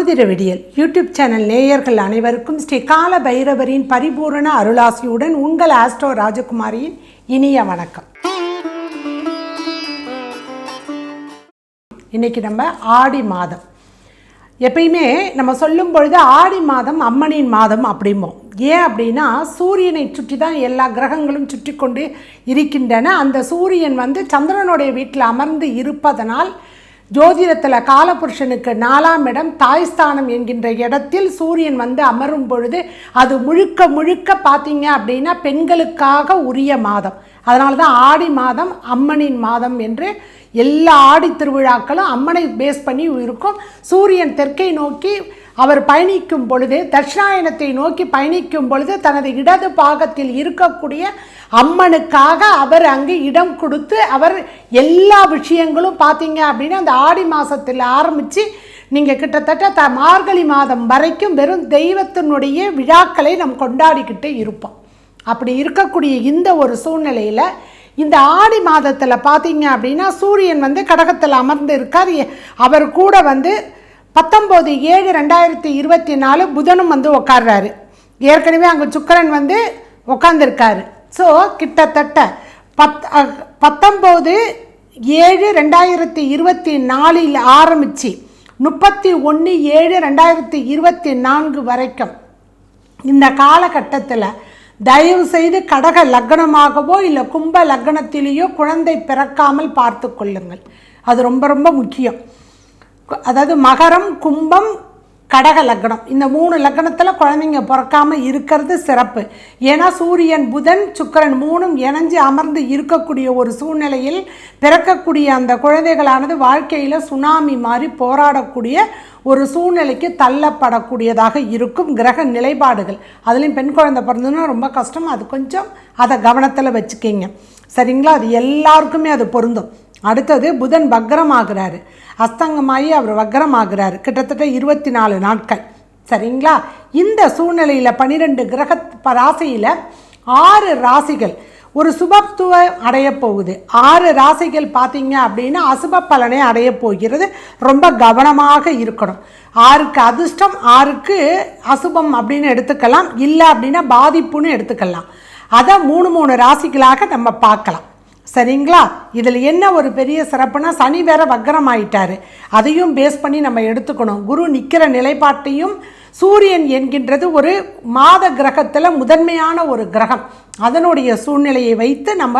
ஜோதிட விடியல் YouTube channel நேயர்கள் அனைவருக்கும் ஸ்ரீ கால பைரவரின் பரிபூரண அருளாசியுடன் உங்கள் ஆஸ்ட்ரோ ராஜகுமாரியின் இனிய வணக்கம். இன்னைக்கு நம்ம ஆடி மாதம். எப்பயுமே நம்ம சொல்லும் பொழுது ஆடி மாதம் அம்மனின் மாதம் அப்படிம்போம். ஏன் அப்படின்னா சூரியனை சுற்றி தான் எல்லா கிரகங்களும் சுற்றி கொண்டு இருக்கின்றன. அந்த சூரியன் வந்து சந்திரனுடைய வீட்டில் அமர்ந்து இருப்பதனால் ஜோதிடத்தில் காலபுருஷனுக்கு நாலாம் இடம் தாய்ஸ்தானம் என்கின்ற இடத்தில் சூரியன் வந்து அமரும் பொழுது அது முழுக்க முழுக்க பார்த்தீங்க அப்படின்னா பெண்களுக்காக உரிய மாதம். அதனால தான் ஆடி மாதம் அம்மனின் மாதம் என்று எல்லா ஆடி திருவிழாக்களும் அம்மனை பேஸ் பண்ணி இருக்கும். சூரியன் தெற்கை நோக்கி அவர் பயணிக்கும் பொழுது தட்சிணாயனத்தை நோக்கி பயணிக்கும் பொழுது தனது இடது பாகத்தில் இருக்கக்கூடிய அம்மனுக்காக அவர் அங்கு இடம் கொடுத்து அவர் எல்லா விஷயங்களும் பார்த்தீங்க அப்படின்னா அந்த ஆடி மாதத்தில் ஆரம்பித்து நீங்கள் கிட்டத்தட்ட த மார்கழி மாதம் வரைக்கும் வெறும் தெய்வத்தினுடைய விழாக்களை நாம் கொண்டாடிக்கிட்டு இருப்போம். அப்படி இருக்கக்கூடிய இந்த ஒரு சூழ்நிலையில் இந்த ஆடி மாதத்தில் பார்த்தீங்க அப்படின்னா சூரியன் வந்து கடகத்தில் அமர்ந்து இருக்கார். அவர் கூட வந்து பத்தொம்போது ஏழு ரெண்டாயிரத்தி இருபத்தி நாலு புதனும் வந்து உட்கார்றாரு ஏற்கனவே அங்கே சுக்கரன் வந்து உட்காந்துருக்காரு ஸோ கிட்டத்தட்ட பத் பத்தொம்போது ஏழு ரெண்டாயிரத்தி இருபத்தி நாலில் ஆரம்பித்து முப்பத்தி ஒன்று ஏழு ரெண்டாயிரத்தி இருபத்தி நான்கு வரைக்கும் இந்த காலகட்டத்தில் தயவு செய்து கடக லக்னமாகவோ இல்லை கும்ப லக்னத்திலேயோ குழந்தை பிறக்காமல் பார்த்து கொள்ளுங்கள். அது ரொம்ப ரொம்ப முக்கியம். அதாவது மகரம் கும்பம் கடக லக்னம். இந்த மூணு லக்னத்தில் குழந்தைங்க பிறக்காமல் இருக்கிறது சிறப்பு. ஏன்னா சூரியன் புதன் சுக்கிரன் மூணும் இணைஞ்சு அமர்ந்து இருக்கக்கூடிய ஒரு சூழ்நிலையில் பிறக்கக்கூடிய அந்த குழந்தைகளானது வாழ்க்கையில் சுனாமி மாதிரி போராடக்கூடிய ஒரு சூழ்நிலைக்கு தள்ளப்படக்கூடியதாக இருக்கும் கிரக நிலைப்பாடுகள். அதுலேயும் பெண் குழந்தை பிறந்ததுன்னா ரொம்ப கஷ்டம்? அது கொஞ்சம் அதை கவனத்தில் வச்சுக்கிங்க. சரிங்களா? அது எல்லாருக்குமே அது பொருந்தும். அடுத்தது புதன் வக்ரமாகிறாரு. அஸ்தங்கமாகி அவர் வக்ரமாகிறாரு. கிட்டத்தட்ட இருபத்தி நாலு நாட்கள். சரிங்களா? இந்த சூழ்நிலையில் பன்னிரெண்டு கிரக ப- ஆறு ராசிகள் ஒரு சுபத்துவம் அடையப் போகுது. ஆறு ராசிகள் பார்த்தீங்க அப்படின்னா அசுப பலனை அடைய போகிறது. ரொம்ப கவனமாக இருக்கணும். ஆறுக்கு அதிர்ஷ்டம் ஆறுக்கு அசுபம் அப்படின்னு எடுத்துக்கலாம். இல்லை அப்படின்னா பாதிப்புன்னு எடுத்துக்கலாம். அதை மூணு மூணு ராசிகளாக நம்ம பார்க்கலாம். சரிங்களா? இதில் என்ன ஒரு பெரிய சிறப்புனா சனி வேற வக்கரம் ஆயிட்டாரு அதையும் பேஸ் பண்ணி நம்ம எடுத்துக்கணும். குரு நிற்கிற நிலைப்பாட்டையும் சூரியன் என்கின்றது ஒரு மாத கிரகத்தில் முதன்மையான ஒரு கிரகம். அதனுடைய சூழ்நிலையை வைத்து நம்ம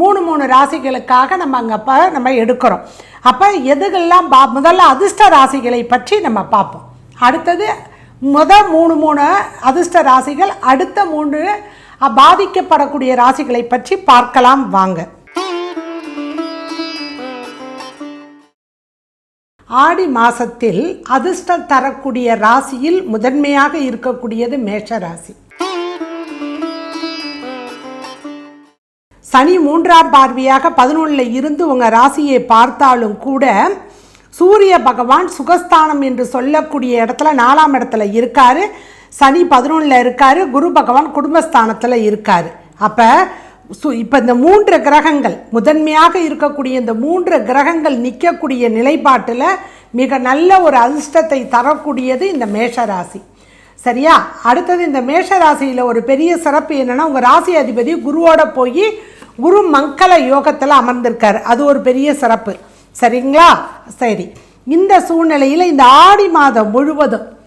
மூணு மூணு ராசிகளுக்காக நம்ம அங்கே அப்போ நம்ம எடுக்கிறோம். அப்போ எதுகெல்லாம் பா முதல்ல அதிர்ஷ்ட ராசிகளை பற்றி நம்ம பார்ப்போம். அடுத்தது முத மூணு மூணு அதிர்ஷ்ட ராசிகள் அடுத்த மூன்று பாதிக்கப்படக்கூடிய ராசிகளை பற்றி பார்க்கலாம் வாங்க. ஆடி மாசத்தில் அதிர்ஷ்டம் தரக்கூடிய ராசியில் முதன்மையாக இருக்கக்கூடியது மேஷ ராசி சனி மூன்றாம் பார்வையாக பதினொன்றில் இருந்து உங்கள் ராசியை பார்த்தாலும் கூட சூரிய பகவான் சுகஸ்தானம் என்று சொல்லக்கூடிய இடத்துல நாலாம் இடத்துல இருக்காரு. சனி பதினொன்றில் இருக்காரு. குரு பகவான் குடும்பஸ்தானத்தில் இருக்காரு. அப்போ சு இப்போ இந்த மூன்று கிரகங்கள் முதன்மையாக இருக்கக்கூடிய இந்த மூன்று கிரகங்கள் நிற்கக்கூடிய நிலைப்பாட்டில் மிக நல்ல ஒரு அதிர்ஷ்டத்தை தரக்கூடியது இந்த மேஷ ராசி சரியா? அடுத்தது இந்த மேஷ ராசியில் ஒரு பெரிய சிறப்பு என்னென்னா உங்கள் ராசி அதிபதி குருவோட போய் குரு மங்கள யோகத்தில் அமர்ந்திருக்கார். அது ஒரு பெரிய சிறப்பு. சரிங்களா? சரி. இந்த சூழ்நிலையில் இந்த ஆடி மாதம் முழுவதும்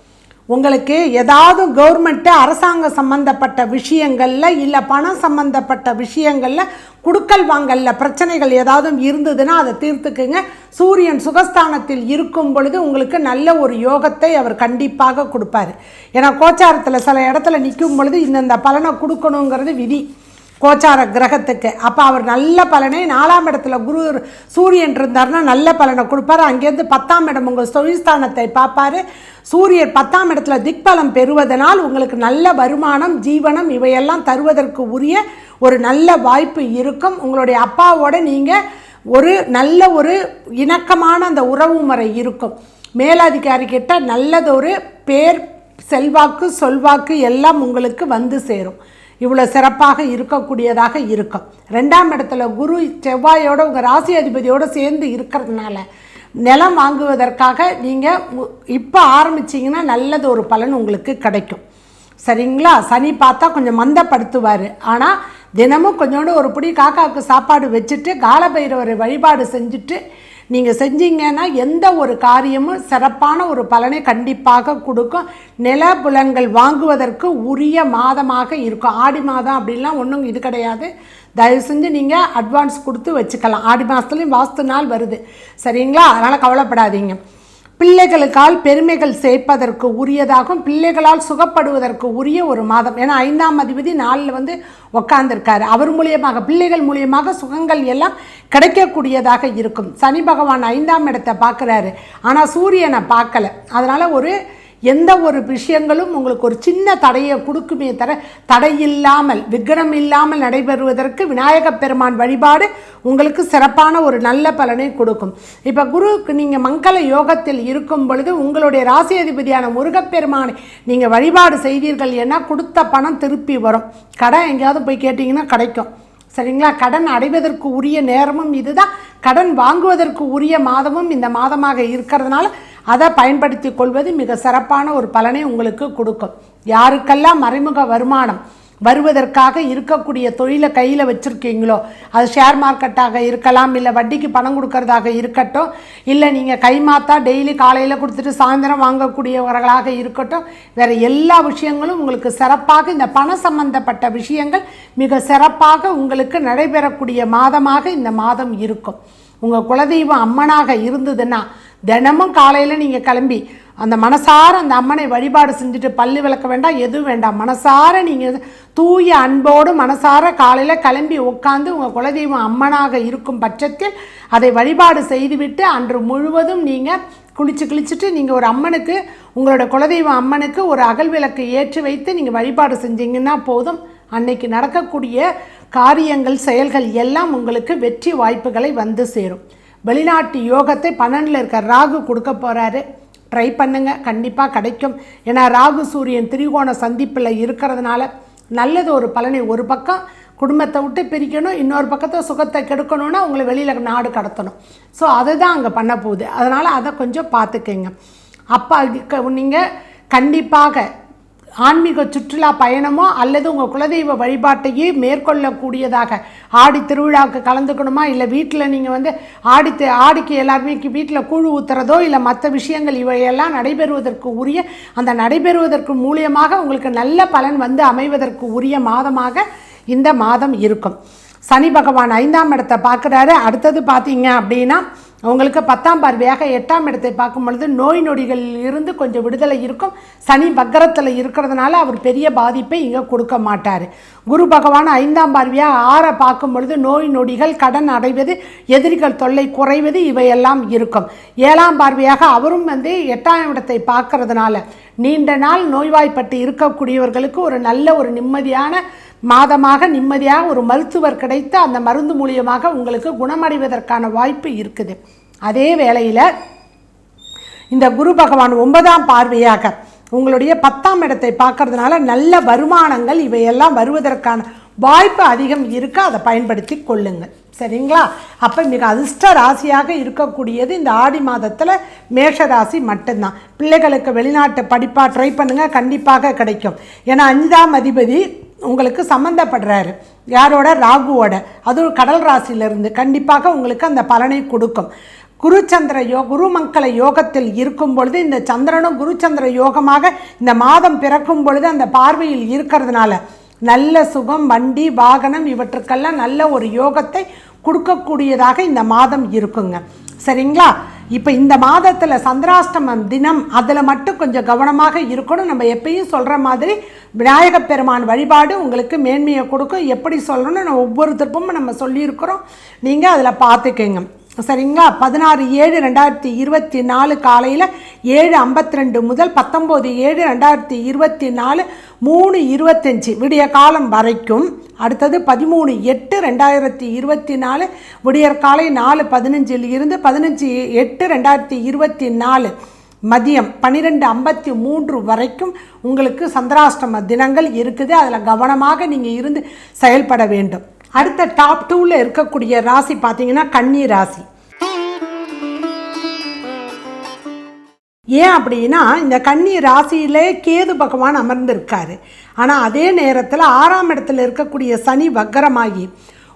உங்களுக்கு ஏதாவது கவர்மெண்ட்டு அரசாங்கம் சம்மந்தப்பட்ட விஷயங்களில் இல்லை பணம் சம்மந்தப்பட்ட விஷயங்களில் குடுக்கல் வாங்கலில் பிரச்சனைகள் ஏதாவது இருந்ததுன்னா அதை தீர்த்துக்குங்க. சூரியன் சுகஸ்தானத்தில் இருக்கும் பொழுது உங்களுக்கு நல்ல ஒரு யோகத்தை அவர் கண்டிப்பாக கொடுப்பாரு. ஏன்னா கோச்சாரத்தில் சில இடத்துல நிற்கும் பொழுது இந்தந்த பலனை கொடுக்கணுங்கிறது விதி. கோச்சார கிரகத்துக்கு. அப்போ அவர் நல்ல பலனை நாலாம் இடத்துல குரு சூரியன் இருந்தார்னா நல்ல பலனை கொடுப்பாரு. அங்கேருந்து பத்தாம் இடம் உங்கள் தொழில்ஸ்தானத்தை பார்ப்பாரு. சூரியன் பத்தாம் இடத்துல திக்பலம் பெறுவதனால் உங்களுக்கு நல்ல வருமானம் ஜீவனம் இவையெல்லாம் தருவதற்கு உரிய ஒரு நல்ல வாய்ப்பு இருக்கும். உங்களுடைய அப்பாவோட நீங்கள் ஒரு நல்ல ஒரு இணக்கமான அந்த உறவு முறை இருக்கும். மேலதிகாரிக்கிட்ட நல்லதொரு பேர் செல்வாக்கு சொல்வாக்கு எல்லாம் உங்களுக்கு வந்து சேரும். இவ்வளோ சிறப்பாக இருக்கக்கூடியதாக இருக்கும். ரெண்டாம் இடத்துல குரு செவ்வாயோட உங்கள் ராசி அதிபதியோடு சேர்ந்து இருக்கிறதுனால நிலம் வாங்குவதற்காக நீங்கள் இப்போ ஆரம்பிச்சிங்கன்னா நல்லது ஒரு பலன் உங்களுக்கு கிடைக்கும். சரிங்களா? சனி பார்த்தா கொஞ்சம் மந்தப்படுத்துவார். ஆனால் தினமும் கொஞ்சோண்டு ஒரு பிடி காக்காவுக்கு சாப்பாடு வச்சுட்டு காலபைரவரை வழிபாடு செஞ்சுட்டு நீங்கள் செஞ்சீங்கன்னா எந்த ஒரு காரியமும் சிறப்பான ஒரு பலனை கண்டிப்பாக கொடுக்கும். நிலபுலன்கள் வாங்குவதற்கு உரிய மாதமாக இருக்கும். ஆடி மாதம் அப்படின்லாம் ஒன்றும் இது கிடையாது. தயவு செஞ்சு நீங்கள் அட்வான்ஸ் கொடுத்து வச்சுக்கலாம். ஆடி மாதத்துலேயும் வாஸ்து நாள் வருது. சரிங்களா? அதனால் கவலைப்படாதீங்க. பிள்ளைகளுக்கால் பெருமைகள் சேர்ப்பதற்கு உரியதாகும் பிள்ளைகளால் சுகப்படுவதற்கு உரிய ஒரு மாதம். ஏன்னா ஐந்தாம் அதிபதி நாளில் வந்து உக்காந்துருக்காரு. அவர் மூலியமாக பிள்ளைகள் மூலியமாக சுகங்கள் எல்லாம் கிடைக்கக்கூடியதாக இருக்கும். சனி பகவான் ஐந்தாம் இடத்தை பார்க்குறாரு. ஆனால் சூரியனை பார்க்கல. அதனால் ஒரு எந்த ஒரு விஷயங்களும் உங்களுக்கு ஒரு சின்ன தடையை கொடுக்குமே தர தடை இல்லாமல் விக்னம் இல்லாமல் நடைபெறுவதற்கு விநாயகப் பெருமான் வழிபாடு உங்களுக்கு சிறப்பான ஒரு நல்ல பலனை கொடுக்கும். இப்போ குருவுக்கு நீங்கள் மங்கள யோகத்தில் இருக்கும் பொழுது உங்களுடைய ராசி அதிபதியான முருகப்பெருமானை நீங்கள் வழிபாடு செய்தீர்கள் ஏன்னா கொடுத்த பணம் திருப்பி வரும். கடன் எங்கேயாவது போய் கேட்டிங்கன்னா கிடைக்கும். சரிங்களா? கடன் அடைவதற்கு உரிய நேரமும் இதுதான். கடன் வாங்குவதற்கு உரிய மாதமும் இந்த மாதமாக இருக்கிறதுனால அதை பயன்படுத்தி கொள்வது மிக சிறப்பான ஒரு பலனை உங்களுக்கு கொடுக்கும். யாருக்கெல்லாம் மறைமுக வருமானம் வருவதற்காக இருக்கக்கூடிய தொழிலை கையில் வச்சுருக்கீங்களோ அது ஷேர் மார்க்கெட்டாக இருக்கலாம் இல்லை வட்டிக்கு பணம் கொடுக்கறதாக இருக்கட்டும் இல்லை நீங்கள் கைமாத்தா டெய்லி காலையில் கொடுத்துட்டு சாயந்தரம் வாங்கக்கூடியவர்களாக இருக்கட்டும் வேறு எல்லா விஷயங்களும் உங்களுக்கு சிறப்பாக இந்த பண சம்பந்தப்பட்ட விஷயங்கள் மிக சிறப்பாக உங்களுக்கு நடைபெறக்கூடிய மாதமாக இந்த மாதம் இருக்கும். உங்கள் குலதெய்வம் அம்மனாக இருந்ததுன்னா தினமும் காலையில் நீங்கள் கிளம்பி அந்த மனசார அந்த அம்மனை வழிபாடு செஞ்சுட்டு பல்லு விளக்க வேண்டாம் எதுவும் வேண்டாம். மனசார நீங்கள் தூய அன்போடு மனசார காலையில் கிளம்பி உட்காந்து உங்கள் குலதெய்வம் அம்மனாக இருக்கும் பட்சத்தில் அதை வழிபாடு செய்துவிட்டு அன்று முழுவதும் நீங்கள் குளிச்சு கிழிச்சிட்டு நீங்கள் ஒரு அம்மனுக்கு உங்களோட குலதெய்வம் அம்மனுக்கு ஒரு அகல் விளக்கு ஏற்றி வைத்து நீங்கள் வழிபாடு செஞ்சீங்கன்னா போதும். அன்னைக்கு நடக்கக்கூடிய காரியங்கள் செயல்கள் எல்லாம் உங்களுக்கு வெற்றி வாய்ப்புகளை வந்து சேரும். வெளிநாட்டு யோகத்தை பன்னெண்டில் இருக்க ராகு கொடுக்க போகிறாரு ட்ரை பண்ணுங்க. கண்டிப்பாக கிடைக்கும். ஏன்னா ராகு சூரியன் திரிகோண சந்திப்பில் இருக்கிறதுனால நல்லது ஒரு பலனை ஒரு பக்கம் குடும்பத்தை விட்டு பிரிக்கணும். இன்னொரு பக்கத்தை சுகத்தை கெடுக்கணும்னா உங்களை வெளியில் நாடு கடத்தணும். ஸோ அதை தான் அங்கே பண்ண போகுது. அதனால் அதை கொஞ்சம் பார்த்துக்கங்க. அப்போ நீங்கள் கண்டிப்பாக ஆன்மீக சுற்றுலா பயணமோ அல்லது உங்கள் குலதெய்வ வழிபாட்டையே மேற்கொள்ளக்கூடியதாக ஆடி திருவிழாவுக்கு கலந்துக்கணுமா? இல்லை வீட்டில் நீங்கள் வந்து ஆடி ஆடிக்கு எல்லாருமே வீட்டில் கூழ் ஊத்துறதோ இல்லை மற்ற விஷயங்கள் இவையெல்லாம் நடைபெறுவதற்கு உரிய அந்த நடைபெறுவதற்கு மூலியமாக உங்களுக்கு நல்ல பலன் வந்து அமைவதற்கு உரிய மாதமாக இந்த மாதம் இருக்கும். சனி பகவான் ஐந்தாம் இடத்தை பார்க்குறாரு. அடுத்தது பார்த்தீங்க அப்படின்னா உங்களுக்கு பத்தாம் பார்வையாக எட்டாம் இடத்தை பார்க்கும் பொழுது நோய் நொடிகளில் இருந்து கொஞ்சம் விடுதலை இருக்கும். சனி பக்கரத்தில் இருக்கிறதுனால அவர் பெரிய பாதிப்பை இங்கே கொடுக்க மாட்டார். குரு பகவான் ஐந்தாம் பார்வையாக ஆறை பார்க்கும் பொழுது நோய் நொடிகள் கடன் அடைவது எதிரிகள் தொல்லை குறைவது இவையெல்லாம் இருக்கும். ஏழாம் பார்வையாக அவரும் வந்து எட்டாம் இடத்தை பார்க்கறதுனால நீண்ட நாள் நோய்வாய்ப்பட்டு இருக்கக்கூடியவர்களுக்கு ஒரு நல்ல ஒரு நிம்மதியான மாதமாக நிம்மதியாக ஒரு மருத்துவர் கிடைத்து அந்த மருந்து மூலியமாக உங்களுக்கு குணமடைவதற்கான வாய்ப்பு இருக்குது. அதே வேளையில் இந்த குரு பகவான் ஒன்பதாம் பார்வையாக உங்களுடைய பத்தாம் இடத்தை பார்க்கறதுனால நல்ல வருமானங்கள் இவையெல்லாம் வருவதற்கான வாய்ப்பு அதிகம் இருக்குது அதை பயன்படுத்தி கொள்ளுங்கள். சரிங்களா? அப்போ மிக அதிர்ஷ்ட ராசியாக இருக்கக்கூடியது இந்த ஆடி மாதத்தில் மேஷ ராசி மட்டும்தான். பிள்ளைகளுக்கு வெளிநாட்டு படிப்பாக ட்ரை பண்ணுங்கள் கண்டிப்பாக கிடைக்கும். ஏன்னா அஞ்சாம் அதிபதி உங்களுக்கு சம்மந்தப்படுறாரு யாரோட? ராகுவோட. அதுவும் கடல் ராசியிலிருந்து கண்டிப்பாக உங்களுக்கு அந்த பலனை கொடுக்கும். குருச்சந்திர யோ குருமங்கல யோகத்தில் இருக்கும் பொழுது இந்த சந்திரனும் குருச்சந்திர யோகமாக இந்த மாதம் பிறக்கும் பொழுது அந்த பார்வையில் இருக்கிறதுனால நல்ல சுகம் வண்டி வாகனம் இவற்றுக்கெல்லாம் நல்ல ஒரு யோகத்தை கொடுக்கக்கூடியதாக இந்த மாதம் இருக்குங்க. சரிங்களா? இப்போ இந்த மாதத்தில் சந்திராஷ்டமம் தினம் அதில் மட்டும் கொஞ்சம் கவனமாக இருக்கணும். நம்ம எப்பயும் சொல்கிற மாதிரி விநாயகப் பெருமான் வழிபாடு உங்களுக்கு மேன்மையை கொடுக்கும். எப்படி சொல்லணும்னு நம்ம ஒவ்வொரு திருப்பமும் நம்ம சொல்லியிருக்கிறோம். நீங்கள் அதில் பார்த்துக்கங்க. சரிங்களா? பதினாறு ஏழு ரெண்டாயிரத்தி இருபத்தி நாலு காலையில் ஏழு ஐம்பத்தி ரெண்டு முதல் பத்தொம்போது ஏழு ரெண்டாயிரத்தி இருபத்தி நாலு மூணு இருபத்தஞ்சி விடிய காலம் வரைக்கும். அடுத்தது பதிமூணு எட்டு ரெண்டாயிரத்தி இருபத்தி நாலு விடியற் காலை நாலு பதினஞ்சில் இருந்து பதினஞ்சு எட்டு ரெண்டாயிரத்தி இருபத்தி நாலு மதியம் பன்னிரெண்டு ஐம்பத்தி மூன்று வரைக்கும் உங்களுக்கு சந்திராஷ்டம தினங்கள் இருக்குது. அதில் கவனமாக நீங்கள் இருந்து செயல்பட வேண்டும். அடுத்த டாப் டூவில் இருக்கக்கூடிய ராசி பார்த்தீங்கன்னா கன்னி ராசி. ஏன் அப்படின்னா இந்த கன்னி ராசியிலே கேது பகவான் அமர்ந்திருக்காரு. ஆனால் அதே நேரத்தில் ஆறாம் இடத்துல இருக்கக்கூடிய சனி வக்கரமாகி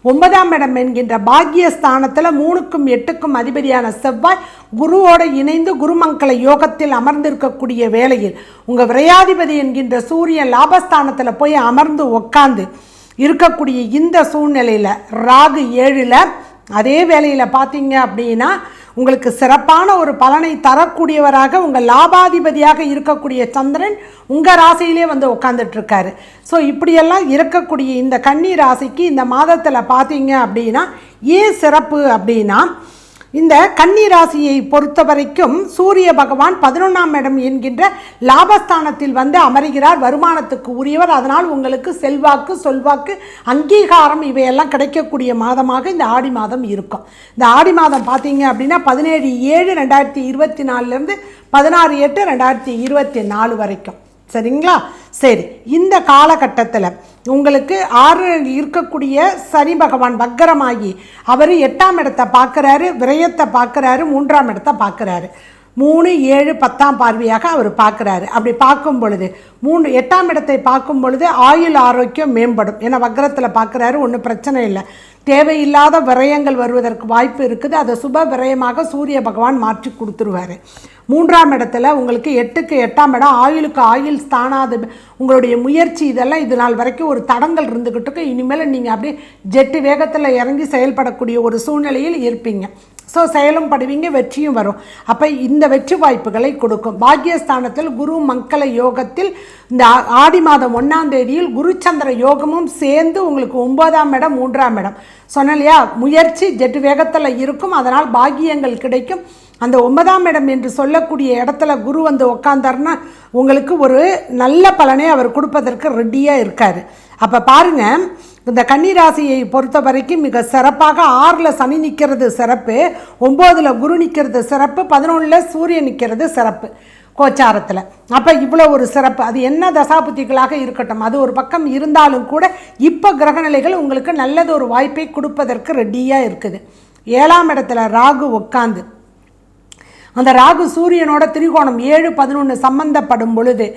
ஒன்பதாம் இடம் என்கின்ற பாக்யஸ்தானத்தில் மூணுக்கும் எட்டுக்கும் அதிபதியான செவ்வாய் குருவோட இணைந்து குருமங்கல யோகத்தில் அமர்ந்திருக்கக்கூடிய வேளையில் உங்கள் விரையாதிபதி என்கின்ற சூரியன் லாபஸ்தானத்தில் போய் அமர்ந்து உட்காந்து இருக்கக்கூடிய இந்த சூழ்நிலையில் ராகு ஏழில் அதே வேளையில் பார்த்தீங்க அப்படின்னா உங்களுக்கு சிறப்பான ஒரு பலனை தரக்கூடியவராக உங்கள் லாபாதிபதியாக இருக்கக்கூடிய சந்திரன் உங்கள் ராசியிலே வந்து உட்காந்துட்ருக்காரு ஸோ இப்படியெல்லாம் இருக்கக்கூடிய இந்த கன்னி ராசிக்கு இந்த மாதத்தில் பார்த்தீங்க அப்படின்னா ஏன் சிறப்பு அப்படின்னா இந்த கன்னி ராசியை பொறுத்த வரைக்கும் சூரிய பகவான் பதினொன்றாம் இடம் என்கின்ற லாபஸ்தானத்தில் வந்து அமருகிறார். வருமானத்துக்கு உரியவர். அதனால் உங்களுக்கு செல்வாக்கு சொல்வாக்கு அங்கீகாரம் இவையெல்லாம் கிடைக்கக்கூடிய மாதமாக இந்த ஆடி மாதம் இருக்கும். இந்த ஆடி மாதம் பார்த்தீங்க அப்படின்னா பதினேழு ஏழு ரெண்டாயிரத்தி இருபத்தி நாலுலேருந்து பதினாறு எட்டு ரெண்டாயிரத்தி இருபத்தி நாலு வரைக்கும். சரிங்களா? சரி இந்த காலகட்டத்தில் உங்களுக்கு ஆறு இருக்கக்கூடிய சனி பகவான் வக்கரமாகி அவர் எட்டாம் இடத்தை பார்க்குறாரு விரயத்தை பார்க்குறாரு மூன்றாம் இடத்தை பார்க்குறாரு. மூணு ஏழு பத்தாம் பார்வையாக அவர் பார்க்குறாரு. அப்படி பார்க்கும் பொழுது மூணு எட்டாம் இடத்தை பார்க்கும் பொழுது ஆயுள் ஆரோக்கியம் மேம்படும். ஏன்னா வக்கரத்தில் பார்க்குறாரு ஒன்றும் பிரச்சனை இல்லை. தேவையில்லாத விரயங்கள் வருவதற்கு வாய்ப்பு இருக்குது. அதை சுப விரயமாக சூரிய பகவான் மாற்றி கொடுத்துருவாரு. மூன்றாம் இடத்துல உங்களுக்கு எட்டுக்கு எட்டாம் இடம் ஆயுளுக்கு ஆயுள் ஸ்தானாது உங்களுடைய முயற்சி இதெல்லாம் இது நாள் வரைக்கும் ஒரு தடங்கள் இருந்துக்கிட்டு இனிமேல் நீங்கள் அப்படியே ஜெட்டு வேகத்தில் இறங்கி செயல்படக்கூடிய ஒரு சூழ்நிலையில் இருப்பீங்க. ஸோ செயலும் படுவீங்க வெற்றியும் வரும். அப்போ இந்த வெற்றி வாய்ப்புகளை கொடுக்கும். பாக்யஸ்தானத்தில் குரு மங்கள யோகத்தில் இந்த ஆடி மாதம் ஒன்றாம் தேதியில் குருச்சந்திர யோகமும் சேர்ந்து உங்களுக்கு ஒன்பதாம் இடம் மூன்றாம் இடம். சொன்னேன் இல்லையா? முயற்சி ஜெட்டு வேகத்தில் இருக்கும். அதனால் பாக்கியங்கள் கிடைக்கும். அந்த ஒன்பதாம் இடம் என்று சொல்லக்கூடிய இடத்துல குரு வந்து உக்காந்தார்னா உங்களுக்கு ஒரு நல்ல பலனை அவர் கொடுப்பதற்கு ரெடியாக இருக்கார். அப்போ பாருங்கள் இந்த கன்னிராசியை பொறுத்த வரைக்கும் மிக சிறப்பாக ஆறில் சனி நிற்கிறது சிறப்பு ஒம்போதில் குரு நிற்கிறது சிறப்பு பதினொன்றில் சூரியன் நிற்கிறது சிறப்பு கோச்சாரத்தில். அப்போ இவ்வளோ ஒரு சிறப்பு. அது என்ன தசாபுத்திகளாக இருக்கட்டும் அது ஒரு பக்கம் இருந்தாலும் கூட இப்போ கிரகநிலைகள் உங்களுக்கு நல்லது ஒரு வாய்ப்பை கொடுப்பதற்கு ரெடியாக இருக்குது. ஏழாம் இடத்துல ராகு உட்காந்து அந்த ராகு சூரியனோட திரிகோணம் ஏழு பதினொன்று சம்பந்தப்படும் பொழுது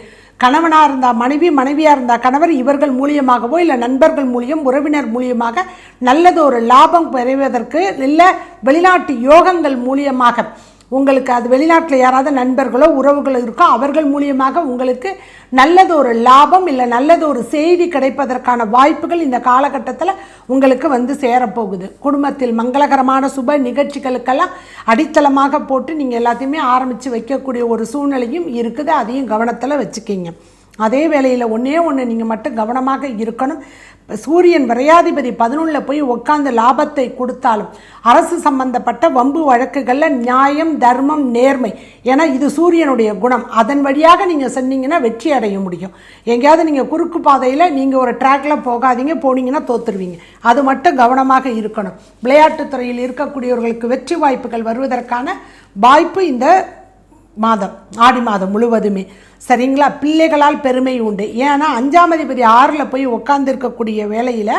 கணவனாக இருந்தால் மனைவி மனைவியாக இருந்தால் கணவர் இவர்கள் மூலியமாகவோ இல்லை நண்பர்கள் மூலியம் உறவினர் மூலியமாக நல்லது ஒரு லாபம் பெறுவதற்கு இல்லை வெளிநாட்டு யோகங்கள் மூலியமாக உங்களுக்கு அது வெளிநாட்டில் யாராவது நண்பர்களோ உறவுகளோ இருக்கோ அவர்கள் மூலியமாக உங்களுக்கு நல்லது ஒரு லாபம் இல்லை நல்லது ஒரு செய்தி கிடைப்பதற்கான வாய்ப்புகள் இந்த காலகட்டத்தில் உங்களுக்கு வந்து சேரப்போகுது. குடும்பத்தில் மங்களகரமான சுப நிகழ்ச்சிகளுக்கெல்லாம் அடித்தளமாக போட்டு நீங்கள் எல்லாத்தையுமே ஆரம்பித்து வைக்கக்கூடிய ஒரு சூழ்நிலையும் இருக்குது. அதையும் கவனத்தில் வச்சுக்கிங்க. அதே வேளையில் ஒன்றே ஒன்று நீங்கள் மட்டும் கவனமாக இருக்கணும். இப்போ சூரியன் விரையாதிபதி பதினொன்றில் போய் உட்காந்து லாபத்தை கொடுத்தாலும் அரசு சம்பந்தப்பட்ட வம்பு வழக்குகளில் நியாயம் தர்மம் நேர்மை ஏன்னா இது சூரியனுடைய குணம். அதன் வழியாக நீங்கள் சொன்னீங்கன்னா வெற்றி அடைய முடியும். எங்கேயாவது நீங்கள் குறுக்கு பாதையில் நீங்கள் ஒரு ட்ராக்ல போகாதீங்க போனீங்கன்னா தோத்துருவீங்க. அது மட்டும் கவனமாக இருக்கணும். விளையாட்டுத்துறையில் இருக்கக்கூடியவர்களுக்கு வெற்றி வாய்ப்புகள் வருவதற்கான வாய்ப்பு இந்த மாதம் ஆடி மாதம் முழுவதுமே. சரிங்களா? பிள்ளைகளால் பெருமை உண்டு. ஏன்னா அஞ்சாம் அதிபதி ஆறில் போய் உட்காந்துருக்கக்கூடிய வேலையில்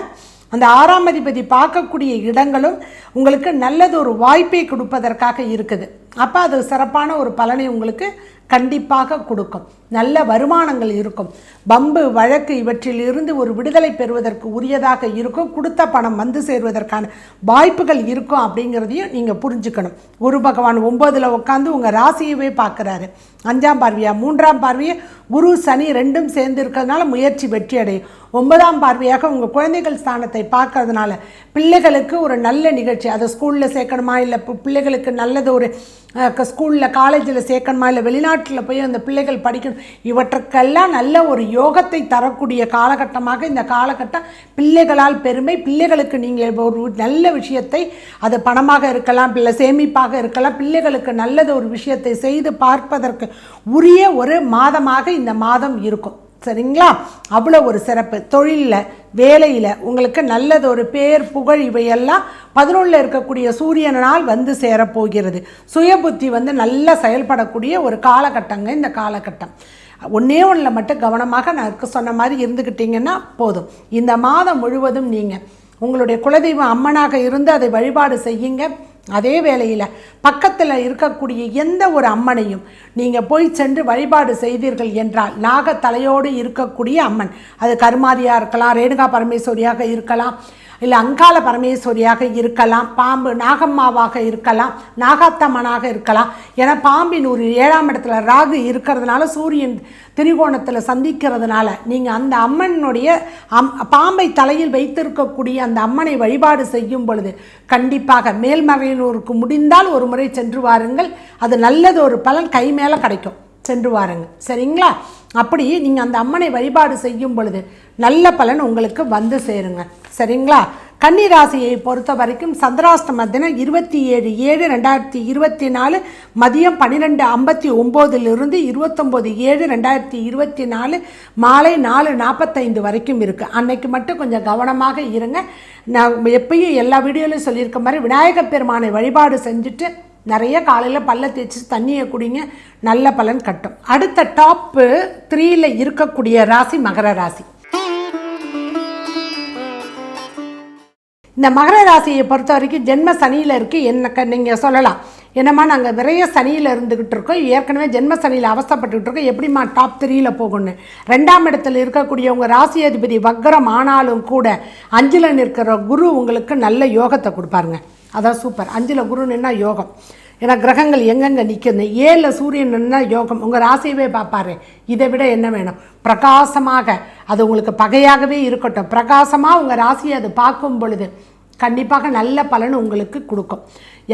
அந்த ஆறாம் அதிபதி பார்க்கக்கூடிய இடங்களும் உங்களுக்கு நல்லது ஒரு வாய்ப்பை கொடுப்பதற்காக இருக்குது. அப்போ அது சிறப்பான ஒரு பலனை உங்களுக்கு கண்டிப்பாக கொடுக்கும். நல்ல வருமானங்கள் இருக்கும். பம்பு வழக்கு இவற்றில் இருந்து ஒரு விடுதலை பெறுவதற்கு உரியதாக இருக்கும். கொடுத்த பணம் வந்து சேர்வதற்கான வாய்ப்புகள் இருக்கும் அப்படிங்கிறதையும் நீங்கள் புரிஞ்சுக்கணும். குரு பகவான் ஒம்போதில் உட்காந்து உங்கள் ராசியவே பார்க்குறாரு அஞ்சாம் பார்வையாக மூன்றாம் பார்வையை குரு சனி ரெண்டும் சேர்ந்து இருக்கிறதுனால முயற்சி வெற்றி அடையும். ஒன்பதாம் பார்வையாக உங்கள் குழந்தைகள் ஸ்தானத்தை பார்க்கறதுனால பிள்ளைகளுக்கு ஒரு நல்ல நிகழ்ச்சி. அதை ஸ்கூலில் சேர்க்கணுமா? இல்லை பிள்ளைகளுக்கு நல்லது ஒரு ஸ்கூலில் காலேஜில் சேர்க்கணுமா? இல்லை வெளிநாட்டில் போய் அந்த பிள்ளைகள் படிக்கணும்? இவற்றுக்கெல்லாம் நல்ல ஒரு யோகத்தை தரக்கூடிய காலகட்டமாக இந்த காலகட்டம் பிள்ளைகளால் பெருமை பிள்ளைகளுக்கு நீங்கள் ஒரு நல்ல விஷயத்தை அது பணமாக இருக்கலாம் இல்லை சேமிப்பாக இருக்கலாம் பிள்ளைகளுக்கு நல்லது ஒரு விஷயத்தை செய்து பார்ப்பதற்கு உரிய ஒரு மாதமாக இந்த மாதம் இருக்கும். சரிங்களா? அவ்வளோ ஒரு சிறப்பு. தொழிலில் வேலையில் உங்களுக்கு நல்லது ஒரு பேர் புகழ் இவையெல்லாம் பதினொன்றில் இருக்கக்கூடிய சூரியனால் வந்து சேரப்போகிறது. சுய புத்தி வந்து நல்லா செயல்படக்கூடிய ஒரு காலகட்டங்க இந்த காலகட்டம். ஒன்றே ஒன்றில் மட்டும் கவனமாக நான் இருக்க சொன்ன மாதிரி இருந்துக்கிட்டீங்கன்னா போதும். இந்த மாதம் முழுவதும் நீங்கள் உங்களுடைய குலதெய்வம் அம்மனாக இருந்து அதை வழிபாடு செய்யுங்க. அதே வேளையில் பக்கத்தில் இருக்கக்கூடிய எந்த ஒரு அம்மனையும் நீங்கள் போய் சென்று வழிபாடு செய்தீர்கள் என்றால் நாக தலையோடு இருக்கக்கூடிய அம்மன். அது கருமாதியாக இருக்கலாம் ரேணுகா பரமேஸ்வரியாக இருக்கலாம் இல்லை அங்காள பரமேஸ்வரியாக இருக்கலாம் பாம்பு நாகம்மாவாக இருக்கலாம் நாகாத்தம்மனாக இருக்கலாம். ஏன்னா பாம்பின் ஒரு ஏழாம் இடத்துல ராகு இருக்கிறதுனால சூரியன் திரிகோணத்தில் சந்திக்கிறதுனால நீங்கள் அந்த அம்மனுடைய அம் பாம்பை தலையில் வைத்திருக்கக்கூடிய அந்த அம்மனை வழிபாடு செய்யும் பொழுது கண்டிப்பாக மேல்மறையினூருக்கு முடிந்தால் ஒரு முறை சென்று வாருங்கள். அது நல்லது ஒரு பலன் கை மேலே கிடைக்கும். சென்று வாருங்க. சரிங்களா? அப்படி நீங்கள் அந்த அம்மனை வழிபாடு செய்யும் பொழுது நல்ல பலன் உங்களுக்கு வந்து சேருங்க. சரிங்களா? கன்னி ராசியை பொறுத்த வரைக்கும் சந்திராஷ்டம தினம் இருபத்தி ஏழு ஏழு ரெண்டாயிரத்தி இருபத்தி நாலு மதியம் பன்னிரெண்டு ஐம்பத்தி ஒம்போதிலிருந்து இருபத்தொம்போது ஏழு ரெண்டாயிரத்தி இருபத்தி நாலு மாலை நாலு நாற்பத்தைந்து வரைக்கும் இருக்குது அன்னைக்கு மட்டும் கொஞ்சம் கவனமாக இருங்க. நான் எப்பயும் எல்லா வீடியோலையும் சொல்லியிருக்க மாதிரி விநாயகப் பெருமானை வழிபாடு செஞ்சுட்டு நிறைய காலையில் பல்ல தேய்ச்சி தண்ணியை குடிங்க நல்ல பலன் கட்டும். அடுத்த டாப்பு த்ரீயில் இருக்கக்கூடிய ராசி மகர ராசி. இந்த மகர ராசியை பொறுத்த வரைக்கும் ஜென்ம சனியில் இருக்குது என்ன நீங்கள் சொல்லலாம். என்னம்மா நாங்கள் விரைய சனியில் இருந்துக்கிட்டு இருக்கோம். ஏற்கனவே ஜென்ம சனியில் அவஸ்தப்பட்டுக்கிட்டு இருக்கோம். எப்படிம்மா டாப் த்ரீயில் போகணும் ரெண்டாம் இடத்துல இருக்கக்கூடிய உங்கள் ராசி அதிபதி வக்ரம் ஆனாலும் கூட அஞ்சில் நிற்கிற குரு உங்களுக்கு நல்ல யோகத்தை கொடுப்பாருங்க. அதான் சூப்பர் அஞ்சில் குரு நின்னா யோகம். ஏன்னா கிரகங்கள் எங்கெங்கே நிற்குது ஏழில் சூரியன் நின்னா யோகம். உங்கள் ராசியவே பார்ப்பாரு இதை விட என்ன வேணும்? பிரகாசமாக. அது உங்களுக்கு பகையாகவே இருக்கட்டும். பிரகாசமாக உங்கள் ராசியை அது பார்க்கும் பொழுது கண்டிப்பாக நல்ல பலன் உங்களுக்கு கொடுக்கும்.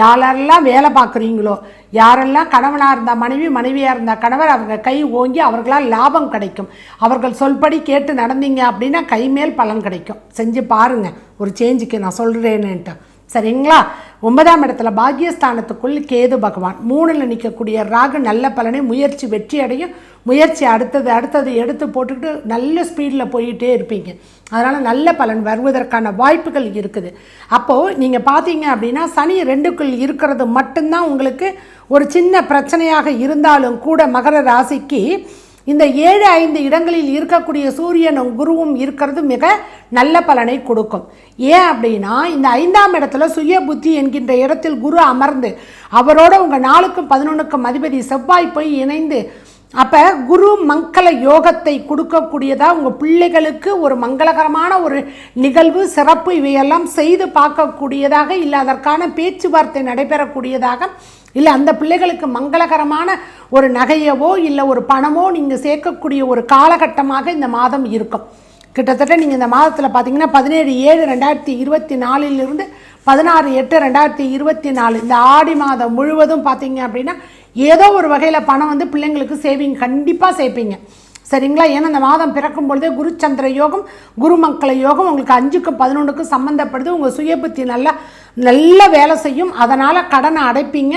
யாரெல்லாம் வேலை பார்க்குறீங்களோ யாரெல்லாம் கணவனாக இருந்தால் மனைவி மனைவியாக இருந்தால் கணவர் அவங்க கை ஓங்கி அவர்களால் லாபம் கிடைக்கும். அவர்கள் சொல்படி கேட்டு நடந்தீங்க அப்படின்னா கைமேல் பலன் கிடைக்கும். செஞ்சு பாருங்கள் ஒரு சேஞ்சுக்கு நான் சொல்கிறேன்னுட்டு சரிங்களா? ஒன்பதாம் இடத்துல பாக்யஸ்தானத்துக்குள் கேது பகவான். மூணில் நிற்கக்கூடிய ராகு நல்ல பலனை முயற்சி வெற்றி அடையும். முயற்சி அடுத்தது அடுத்தது எடுத்து போட்டுக்கிட்டு நல்ல ஸ்பீடில் போயிட்டே இருப்பீங்க. அதனால் நல்ல பலன் வருவதற்கான வாய்ப்புகள் இருக்குது. அப்போது நீங்கள் பார்த்தீங்க அப்படின்னா சனி ரெண்டுக்குள் இருக்கிறது மட்டும்தான் உங்களுக்கு ஒரு சின்ன பிரச்சனையாக இருந்தாலும் கூட மகர ராசிக்கு இந்த ஏழு ஐந்து இடங்களில் இருக்கக்கூடிய சூரியனும் குருவும் இருக்கிறது மிக நல்ல பலனை கொடுக்கும். ஏன் அப்படின்னா இந்த ஐந்தாம் இடத்துல சுய புத்தி என்கின்ற இடத்தில் குரு அமர்ந்து அவரோட உங்கள் நாளுக்கும் பதினொன்றுக்கும் அதிபதி செவ்வாய் போய் இணைந்து அப்போ குரு மங்கள யோகத்தை கொடுக்கக்கூடியதாக உங்கள் பிள்ளைகளுக்கு ஒரு மங்களகரமான ஒரு நிகழ்வு சிறப்பு இவையெல்லாம் செய்து பார்க்கக்கூடியதாக இல்லை அதற்கான பேச்சுவார்த்தை நடைபெறக்கூடியதாக இல்லை அந்த பிள்ளைகளுக்கு மங்களகரமான ஒரு நகையவோ இல்லை ஒரு பணமோ நீங்கள் சேர்க்கக்கூடிய ஒரு காலகட்டமாக இந்த மாதம் இருக்கும். கிட்டத்தட்ட நீங்கள் இந்த மாதத்தில் பார்த்தீங்கன்னா பதினேழு ஏழு ரெண்டாயிரத்தி இருபத்தி நாலிலிருந்து பதினாறு எட்டு ரெண்டாயிரத்தி இருபத்தி நாலு. இந்த ஆடி மாதம் முழுவதும் பார்த்தீங்க அப்படின்னா ஏதோ ஒரு வகையில் பணம் வந்து பிள்ளைங்களுக்கு சேவிங் கண்டிப்பாக சேர்ப்பீங்க. சரிங்களா? ஏன்னா இந்த மாதம் பிறக்கும் பொழுதே குருச்சந்திர யோகம் குருமக்கள யோகம் உங்களுக்கு அஞ்சுக்கும் பதினொன்றுக்கும் சம்மந்தப்படுது உங்கள் சுயபுத்தி நல்லா நல்ல வேலை செய்யும். அதனால் கடனை அடைப்பீங்க.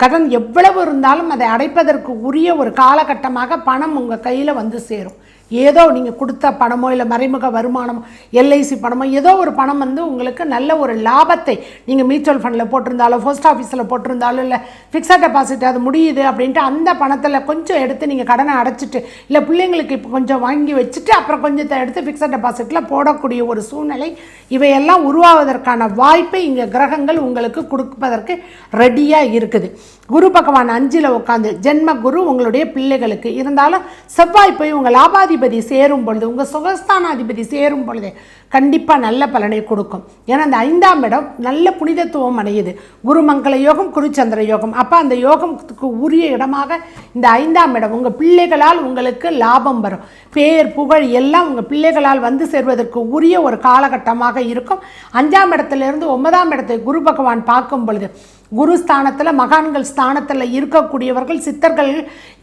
கடன் எவ்வளவு இருந்தாலும் அதை அடைப்பதற்கு உரிய ஒரு காலகட்டமாக பணம் உங்கள் கையில் வந்து சேரும். ஏதோ நீங்கள் கொடுத்த பணமோ இல்லை மறைமுக வருமானமோ எல்ஐசி பணமோ ஏதோ ஒரு பணம் வந்து உங்களுக்கு நல்ல ஒரு லாபத்தை நீங்கள் மியூச்சுவல் ஃபண்டில் போட்டிருந்தாலோ போஸ்ட் ஆஃபீஸில் போட்டிருந்தாலோ இல்லை ஃபிக்ஸட் டெபாசிட் அது முடியுது அப்படின்ட்டு அந்த பணத்தில் கொஞ்சம் எடுத்து நீங்கள் கடனை அடைச்சிட்டு இல்லை பிள்ளைங்களுக்கு இப்போ கொஞ்சம் வாங்கி வச்சுட்டு அப்புறம் கொஞ்சத்தை எடுத்து ஃபிக்ஸட் டெபாசிட்டில் போடக்கூடிய ஒரு சூழ்நிலை இவையெல்லாம் உருவாவதற்கான வாய்ப்பை இங்கே கிரகங்கள் உங்களுக்கு கொடுப்பதற்கு ரெடியாக இருக்குது. குரு பகவான் அஞ்சில் உட்காந்து ஜென்ம குரு உங்களுடைய பிள்ளைகளுக்கு இருந்தாலும் செவ்வாய் போய் உங்கள் லாபாதி லாபாதிபதி சேரும் பொழுது உங்கள் சுகஸ்தானாதிபதி சேரும் பொழுது கண்டிப்பாக நல்ல பலனை கொடுக்கும். ஏன்னா அந்த ஐந்தாம் இடம் நல்ல புனிதத்துவம் அடையுது. குருமங்கள யோகம் குருச்சந்திர யோகம். அப்போ அந்த யோகத்துக்கு உரிய இடமாக இந்த ஐந்தாம் இடம் உங்கள் பிள்ளைகளால் உங்களுக்கு லாபம் வரும். பேர் புகழ் எல்லாம் உங்கள் பிள்ளைகளால் வந்து சேர்வதற்கு உரிய ஒரு காலகட்டமாக இருக்கும். அஞ்சாம் இடத்துலேருந்து ஒன்பதாம் இடத்தை குரு பகவான் பார்க்கும் பொழுது குரு ஸ்தானத்தில் மகான்கள் ஸ்தானத்தில் இருக்கக்கூடியவர்கள் சித்தர்கள்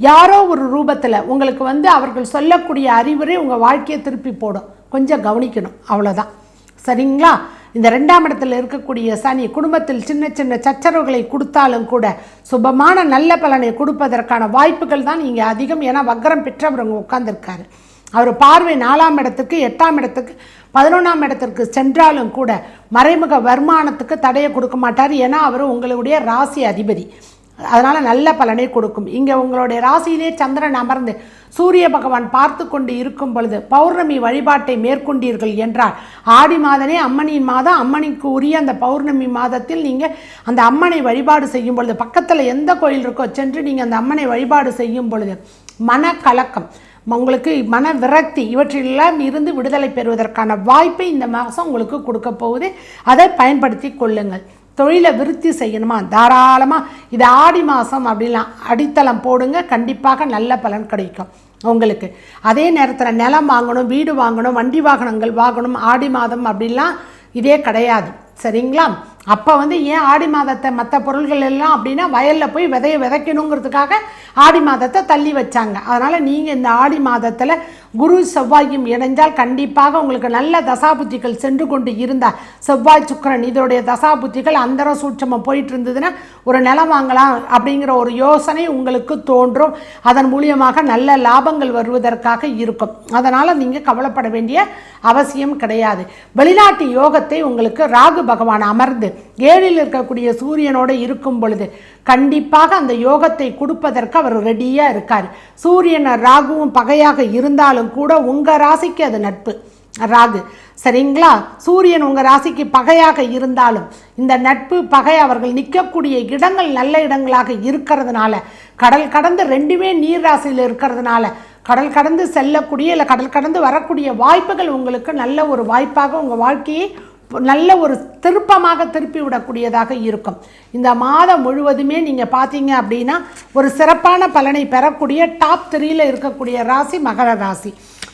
யாரோ ஒரு ரூபத்தில் உங்களுக்கு வந்து அவர்கள் சொல்லக்கூடிய அறிவுரை உங்கள் வாழ்க்கையை திருப்பி போடும். கொஞ்சம் கவனிக்கணும். அவ்வளோதான் சரிங்களா? இந்த ரெண்டாம் இடத்துல இருக்கக்கூடிய சனி குடும்பத்தில் சின்ன சின்ன சச்சரவுகளை கொடுத்தாலும் கூட சுபமான நல்ல பலனை கொடுப்பதற்கான வாய்ப்புகள் தான் இங்கே அதிகம். ஏன்னா வக்கரம் பெற்றவர் அங்கே உட்காந்துருக்காரு அவர் பார்வை நாலாம் இடத்துக்கு எட்டாம் இடத்துக்கு பதினொன்றாம் இடத்திற்கு சென்றாலும் கூட மறைமுக வருமானத்துக்கு தடையை கொடுக்க மாட்டார். ஏன்னா அவர் உங்களுடைய ராசி அதிபதி. அதனால் நல்ல பலனை கொடுக்கும். இங்கே உங்களுடைய ராசியிலே சந்திரன் அமர்ந்து சூரிய பகவான் பார்த்து கொண்டு இருக்கும் பொழுது பௌர்ணமி வழிபாட்டை மேற்கொண்டீர்கள் என்றால் ஆடி மாதனே அம்மனின் மாதம். அம்மனிக்கு உரிய அந்த பௌர்ணமி மாதத்தில் நீங்கள் அந்த அம்மனை வழிபாடு செய்யும் பொழுது பக்கத்தில் எந்த கோயில் இருக்கோ சென்று நீங்கள் அந்த அம்மனை வழிபாடு செய்யும் பொழுது மனக்கலக்கம் உங்களுக்கு மன விரக்தி இவற்றிலெல்லாம் இருந்து விடுதலை பெறுவதற்கான வாய்ப்பை இந்த மாதம் உங்களுக்கு கொடுக்க போகுது. அதை பயன்படுத்தி கொள்ளுங்கள். தொழிலை விருத்தி செய்யணுமா? தாராளமாக இது ஆடி மாதம் அப்படிலாம் அடித்தளம் போடுங்க. கண்டிப்பாக நல்ல பலன் கிடைக்கும் உங்களுக்கு. அதே நேரத்தில் நிலம் வாங்கணும் வீடு வாங்கணும் வண்டி வாகனங்கள் வாங்கணும் ஆடி மாதம் அப்படிலாம் இதே கிடையாது. சரிங்களா? அப்போ வந்து ஏன் ஆடி மாதத்தை மற்ற பொருள்கள் எல்லாம் அப்படின்னா வயலில் போய் விதைய விதைக்கணுங்கிறதுக்காக ஆடி மாதத்தை தள்ளி வச்சாங்க. அதனால் நீங்கள் இந்த ஆடி மாதத்தில் குரு செவ்வாயும் இணைஞ்சால் கண்டிப்பாக உங்களுக்கு நல்ல தசாபுத்திகள் சென்று கொண்டு இருந்தால் செவ்வாய் சுக்கரன் இதோடைய தசாபுத்திகள் அந்தர சூட்சமாக போயிட்டு இருந்ததுன்னா ஒரு நிலம் வாங்கலாம் அப்படிங்கிற ஒரு யோசனை உங்களுக்கு தோன்றும். அதன் மூலியமாக நல்ல லாபங்கள் வருவதற்காக இருக்கும். அதனால் நீங்கள் கவலைப்பட வேண்டிய அவசியம் கிடையாது. வெளிநாட்டு யோகத்தை உங்களுக்கு ராகு பகவான் அமர்ந்து ஏழில் இருக்கக்கூடிய சூரியனோடு இருக்கும் பொழுது கண்டிப்பாக அந்த யோகத்தை கொடுப்பதற்கு அவர் ரெடியாக இருக்கார். சூரியன் ராகுவும் பகையாக இருந்தாலும் கூட உங்கள் ராசிக்கு அது நட்பு. ராகு சரிங்களா? சூரியன் உங்கள் ராசிக்கு பகையாக இருந்தாலும் இந்த நட்பு பகை அவர்கள் நிற்கக்கூடிய இடங்கள் நல்ல இடங்களாக இருக்கிறதுனால கடல் கடந்து ரெண்டுமே நீர் ராசியில் இருக்கிறதுனால கடல் கடந்து செல்லக்கூடிய இல்லை கடல் கடந்து வரக்கூடிய வாய்ப்புகள் உங்களுக்கு நல்ல ஒரு வாய்ப்பாக உங்கள் வாழ்க்கையை நல்ல ஒரு திருப்பமாக திருப்பி விடக்கூடியதாக இருக்கும். இந்த மாதம் முழுவதுமே நீங்கள் பார்த்தீங்க அப்படின்னா ஒரு சிறப்பான பலனை பெறக்கூடிய டாப் த்ரீயில் இருக்கக்கூடிய ராசி மகர ராசி.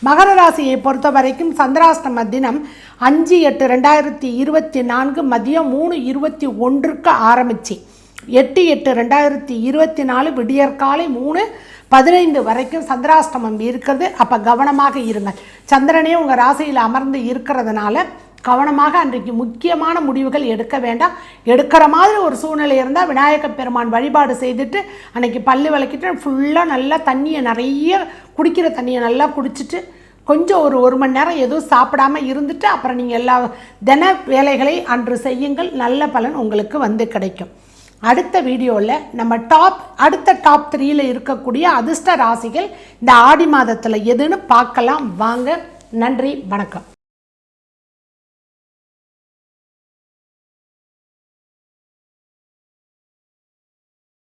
மகர ராசியை பொறுத்த வரைக்கும் சந்திராஷ்டம தினம் அஞ்சு எட்டு ரெண்டாயிரத்தி இருபத்தி நான்கு மதியம் மூணு இருபத்தி ஒன்றுக்கு ஆரம்பிச்சு. எட்டு எட்டு ரெண்டாயிரத்தி இருபத்தி நாலு விடியற்காலை மூணு பதினைந்து வரைக்கும் சந்திராஷ்டமம் இருக்கிறது. அப்போ கவனமாக இருங்கள். சந்திரனே உங்கள் ராசியில் அமர்ந்து இருக்கிறதுனால கவனமாக அன்றைக்கு முக்கியமான முடிவுகள் எடுக்க வேண்டாம். எடுக்கிற மாதிரி ஒரு சூழ்நிலை இருந்தால் விநாயக பெருமான் வழிபாடு செய்துட்டு அன்றைக்கி பல்லு விளக்கிட்டு ஃபுல்லாக நல்லா தண்ணியை நிறைய குடிக்கிற தண்ணியை நல்லா குடிச்சிட்டு கொஞ்சம் ஒரு ஒரு மணி நேரம் எதுவும் சாப்பிடாம இருந்துட்டு அப்புறம் நீங்கள் எல்லா தின வேலைகளை அன்று செய்யுங்கள். நல்ல பலன் உங்களுக்கு வந்து கிடைக்கும். அடுத்த வீடியோவில் நம்ம டாப் அடுத்த டாப் த்ரீயில் இருக்கக்கூடிய அதிர்ஷ்ட ராசிகள் இந்த ஆடி மாதத்தில் எதுன்னு பார்க்கலாம். வாங்க நன்றி வணக்கம்.